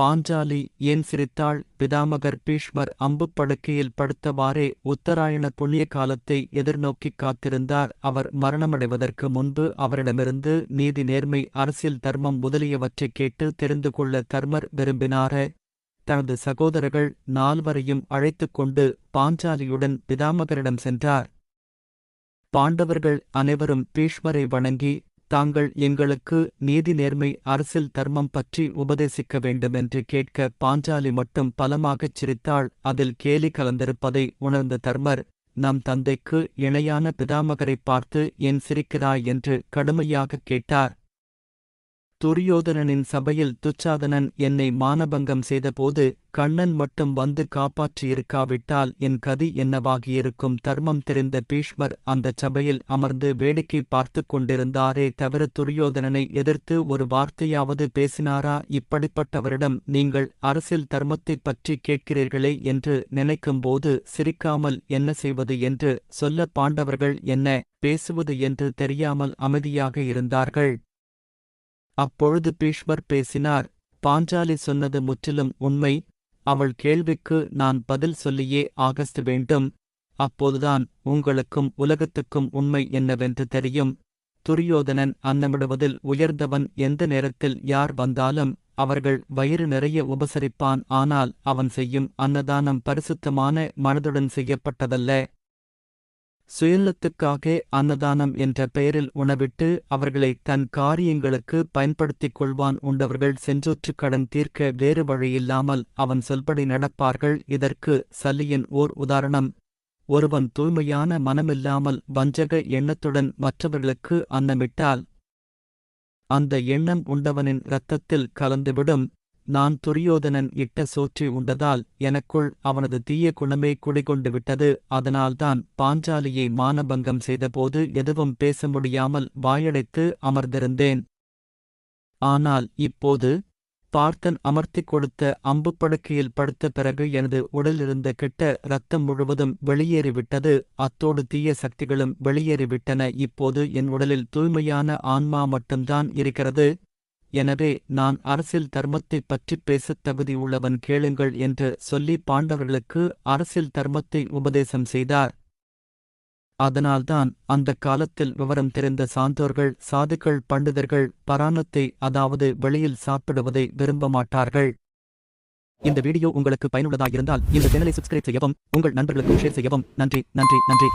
பாஞ்சாலி ஏன் சிரித்தாள்? பிதாமகர் பீஷ்மர் அம்புப் படுக்கையில் படுத்தவாறே உத்தராயண புண்ணிய காலத்தை எதிர்நோக்கிக் காத்திருந்தார். அவர் மரணமடைவதற்கு முன்பு அவரிடமிருந்து நீதி நேர்மை அரசியல் தர்மம் முதலியவற்றைக் கேட்டு தெரிந்து கொள்ள தர்மர் விரும்பினார. தனது சகோதரர்கள் நால்வரையும் அழைத்துக் கொண்டு பாஞ்சாலியுடன் பிதாமகரிடம் சென்றார். பாண்டவர்கள் அனைவரும் பீஷ்மரை வணங்கி தாங்கள் எங்களுக்கு நீதி நேர்மை அரசியல் தர்மம் பற்றி உபதேசிக்க வேண்டுமென்று கேட்க பாஞ்சாலி மட்டும் பலமாகச் சிரித்தாள். அதில் கேலி கலந்திருப்பதை உணர்ந்த தர்மர் நம் தந்தைக்கு இணையான பிதாமகரைப் பார்த்து ஏன் சிரிக்கிறாய்? என்று கடுமையாகக் கேட்டார். துரியோதனனின் சபையில் துச்சாதனன் என்னை மானபங்கம் செய்தபோது கண்ணன் மட்டும் வந்து காப்பாற்றியிருக்காவிட்டால் என் கதி என்னவாகியிருக்கும் தர்மம் தெரிந்த பீஷ்மர் அந்தச் சபையில் அமர்ந்து வேடிக்கை பார்த்துக் கொண்டிருந்தாரே தவிர துரியோதனனை எதிர்த்து ஒரு வார்த்தையாவது பேசினாரா? இப்படிப்பட்டவரிடம் நீங்கள் அரசியல் தர்மத்தைப் பற்றி கேட்கிறீர்களே என்று நினைக்கும்போது சிரிக்காமல் என்ன செய்வது என்று சொல்ல பாண்டவர்கள் என்ன பேசுவது என்று தெரியாமல் அமைதியாக இருந்தார்கள். அப்பொழுது பீஷ்மர் பேசினார் பாஞ்சாலி சொன்னது முற்றிலும் உண்மை. அவள் கேள்விக்கு நான் பதில் சொல்லியே ஆகஸ்ட் வேண்டும். அப்போதுதான் உங்களுக்கும் உலகத்துக்கும் உண்மை என்னவென்று தெரியும். துரியோதனன் அன்னமிடுவதில் உயர்ந்தவன் எந்த நேரத்தில் யார் வந்தாலும் அவர்கள் வயிறு நிறைய உபசரிப்பான். ஆனால் அவன் செய்யும் அன்னதானம் பரிசுத்தமான மனதுடன் செய்யப்பட்டதல்ல. சுயநலத்துக்காக அன்னதானம் என்ற பெயரில் உணவிட்டு அவர்களை தன் காரியங்களுக்கு பயன்படுத்திக் கொள்வான் உண்டவர்கள் செஞ்சொற்று கடன் தீர்க்க வேறு வழியில்லாமல் அவன் சொல்படி நடப்பார்கள். இதற்கு சல்லியின் ஓர் உதாரணம். ஒருவன் தூய்மையான மனமில்லாமல் வஞ்சக எண்ணத்துடன் மற்றவர்களுக்கு அன்னமிட்டால் அந்த எண்ணம் உண்டவனின் இரத்தத்தில் கலந்துவிடும். நான் துரியோதனன் இட்ட சோற்றி உண்டதால் எனக்குள் அவனது தீய குணமே குடிகொண்டு விட்டது. அதனால்தான் பாஞ்சாலியை மானபங்கம் செய்தபோது எதுவும் பேச முடியாமல் வாயடைத்து அமர்ந்திருந்தேன். ஆனால் இப்போது பார்த்தன் அமர்த்திக் கொடுத்த அம்புப் படுக்கையில் படுத்த பிறகு எனது உடலிருந்த கெட்ட இரத்தம் முழுவதும் வெளியேறிவிட்டது. அத்தோடு தீய சக்திகளும் வெளியேறிவிட்டன. இப்போது என் உடலில் தூய்மையான ஆன்மா மட்டும்தான் இருக்கிறது. எனவே நான் அரசியல் தர்மத்தைப் பற்றி பேசத் தகுதி உள்ளவன் கேளுங்கள் என்று சொல்லி பாண்டவர்களுக்கு அரசியல் தர்மத்தை உபதேசம் செய்தார். அதனால்தான் அந்தக் காலத்தில் விவரம் தெரிந்த சான்றோர்கள் சாதுக்கள் பண்டிதர்கள் பராணத்தை அதாவது வெளியில் சாப்பிடுவதை விரும்ப மாட்டார்கள். இந்த வீடியோ உங்களுக்கு பயனுள்ளதாக இருந்தால் இந்த சேனலை சப்ஸ்கிரைப் செய்யவும் உங்கள் நண்பர்களுக்கு ஷேர் செய்யவும். நன்றி நன்றி நன்றி.